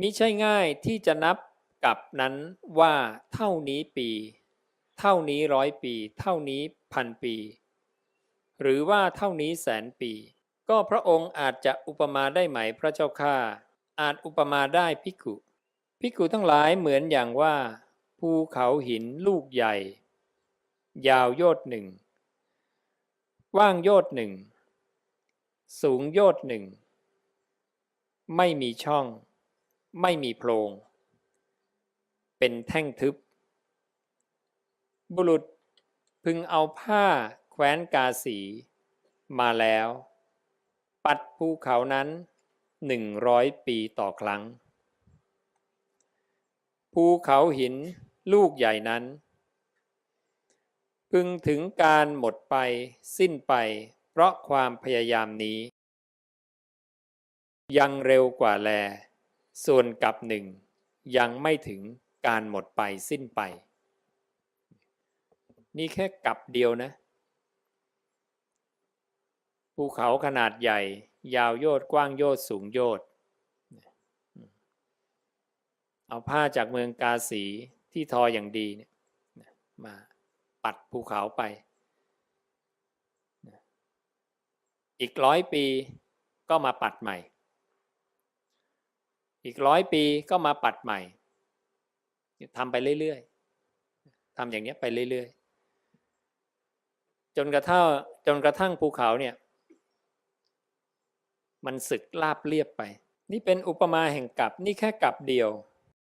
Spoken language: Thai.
มิใช่ง่ายที่จะนับกับนั้นว่าเท่านี้ปี เท่านี้ร้อยปี เท่านี้พันปี หรือว่าเท่านี้แสนปี ก็พระองค์อาจจะอุปมาได้ไหมพระเจ้าข้าอาจอุปมาได้พิกุพิกุทั้งหลายเหมือนอย่างว่า ภูเขาหินลูกใหญ่ ยาวโยชน์หนึ่งว้างโยชน์หนึ่ง สูงโยชน์หนึ่ง ไม่มีช่อง ไม่มีโพรง เป็นแท่งทึบ บุรุษพึงเอาผ้าแคว้นกาสี มาแล้ว ปัดภูเขานั้นหนึ่งร้อยปีต่อครั้ง ภูเขาหินลูกใหญ่นั้น พึงถึงการหมดไปสิ้นไปเพราะความพยายามนี้ ยังเร็วกว่าแล ส่วนกับหนึ่งยังไม่ถึงการหมดไปสิ้นไป นี่แค่กับเดียวนะ ภูเขาขนาดใหญ่ ยาวโยดกว้างโยดสูงโยดเอาผ้าจากเมืองกาสีที่ทออย่างดีเนี่ยมาปัดภูเขาไป อีกร้อยปีก็มาปัดใหม่ อีกร้อยปีก็มาปัดใหม่ทำไปเรื่อยๆทำอย่างนี้ไปเรื่อยๆจนกระทั่งจนกระทั่งภูเขาเนี่ยมันสึกลาบเรียบไป นี่เป็นอุปมาแห่งกับนี่แค่กับเดียว